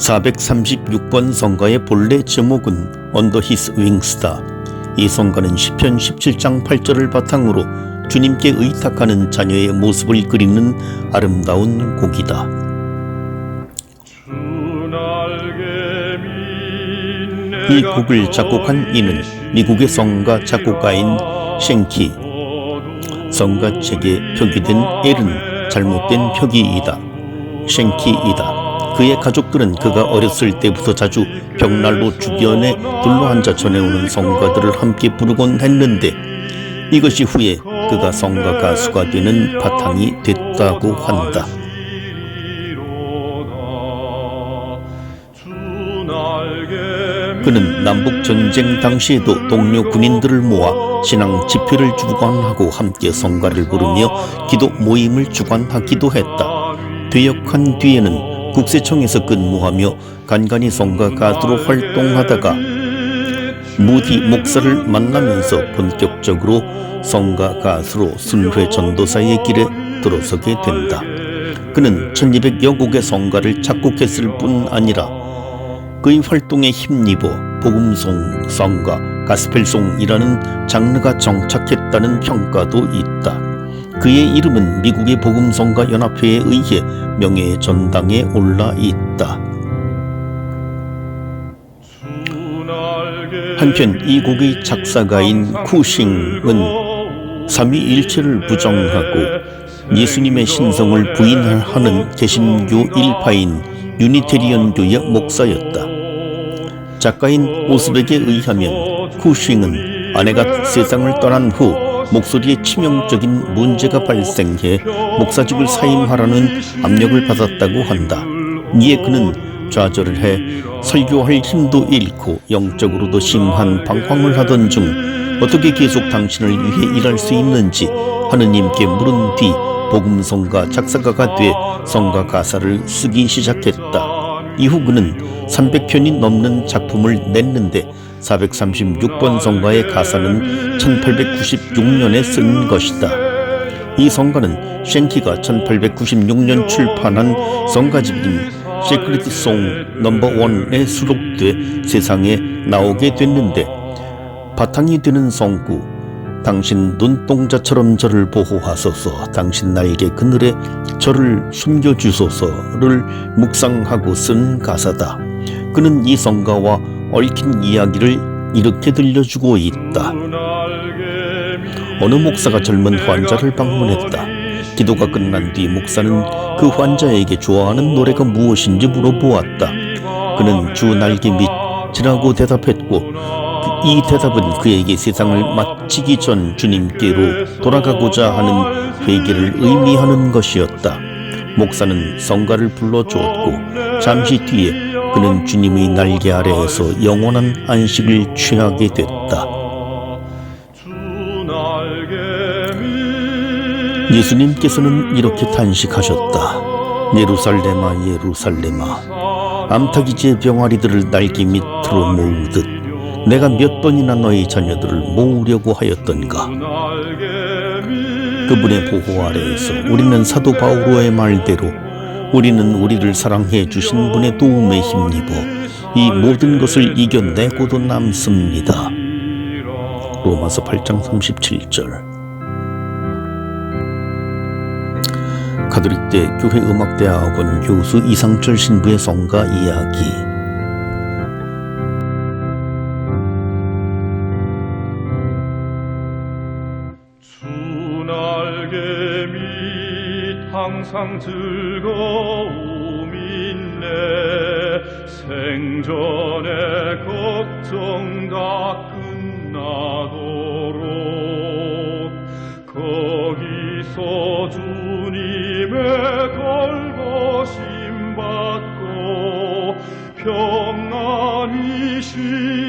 436번 성가의 본래 제목은 언더 히스 윙스다. 이 성가는 시편 17장 8절을 바탕으로 주님께 의탁하는 자녀의 모습을 그리는 아름다운 곡이다. 이 곡을 작곡한 이는 미국의 성가 작곡가인 쉔키. 성가 책에 표기된 L은 잘못된 표기이다. 쉔키이다. 그의 가족들은 그가 어렸을 때부터 자주 벽난로 주변에 둘러앉아 전해오는 성가들을 함께 부르곤 했는데 이것이 후에 그가 성가 가수가 되는 바탕이 됐다고 한다. 그는 남북 전쟁 당시에도 동료 군인들을 모아 신앙 집회를 주관하고 함께 성가를 부르며 기도 모임을 주관하기도 했다. 퇴역한 뒤에는 국세청에서 근무하며 간간히 성가 가수로 활동하다가 무디 목사를 만나면서 본격적으로 성가 가수로 순회 전도사의 길에 들어서게 된다. 그는 1200여 곡의 성가를 작곡했을 뿐 아니라 그의 활동에 힘입어 복음송, 성가, 가스펠송이라는 장르가 정착했다는 평가도 있다. 그의 이름은 미국의 복음성가 연합회에 의해 명예의 전당에 올라 있다. 한편 이 곡의 작사가인 쿠싱은 삼위일체를 부정하고 예수님의 신성을 부인하는 개신교 일파인 유니테리언교의 목사였다. 작가인 오스백에 의하면 쿠싱은 아내가 세상을 떠난 후 목소리에 치명적인 문제가 발생해 목사직을 사임하라는 압력을 받았다고 한다. 이에 그는 좌절을 해 설교할 힘도 잃고 영적으로도 심한 방황을 하던 중 어떻게 계속 당신을 위해 일할 수 있는지 하느님께 물은 뒤 복음성가 작사가가 돼 성가 가사를 쓰기 시작했다. 이후 그는 300편이 넘는 작품을 냈는데 436번 성가의 가사는 1896년에 쓴 것이다. 이 성가는 쉔키가 1896년 출판한 성가집인 시크릿 송 넘버 원에 수록돼 세상에 나오게 됐는데 바탕이 되는 성구 당신 눈동자처럼 저를 보호하소서 당신 나에게 그늘에 저를 숨겨주소서를 묵상하고 쓴 가사다. 그는 이 성가와 얽힌 이야기를 이렇게 들려주고 있다. 어느 목사가 젊은 환자를 방문했다. 기도가 끝난 뒤 목사는 그 환자에게 좋아하는 노래가 무엇인지 물어보았다. 그는 주 날개 밑이라고 대답했고 이 대답은 그에게 세상을 마치기 전 주님께로 돌아가고자 하는 회개를 의미하는 것이었다. 목사는 성가를 불러주었고 잠시 뒤에 그는 주님의 날개 아래에서 영원한 안식을 취하게 됐다. 예수님께서는 이렇게 탄식하셨다. 예루살렘아 예루살렘아 암탉이제 병아리들을 날개 밑으로 모으듯 내가 몇 번이나 너희 자녀들을 모으려고 하였던가 그분의 보호 아래에서 우리는 사도 바울로의 말대로 우리는 우리를 사랑해 주신 분의 도움에 힘입어 이 모든 것을 이겨내고도 남습니다. 로마서 8장 37절 가톨릭대 교회 음악대학원 교수 이상철 신부의 성가 이야기 항상 즐거움 있네. 생전의 걱정 다 끝나도록 거기서 주님의 걸거심 받고 평안히 쉬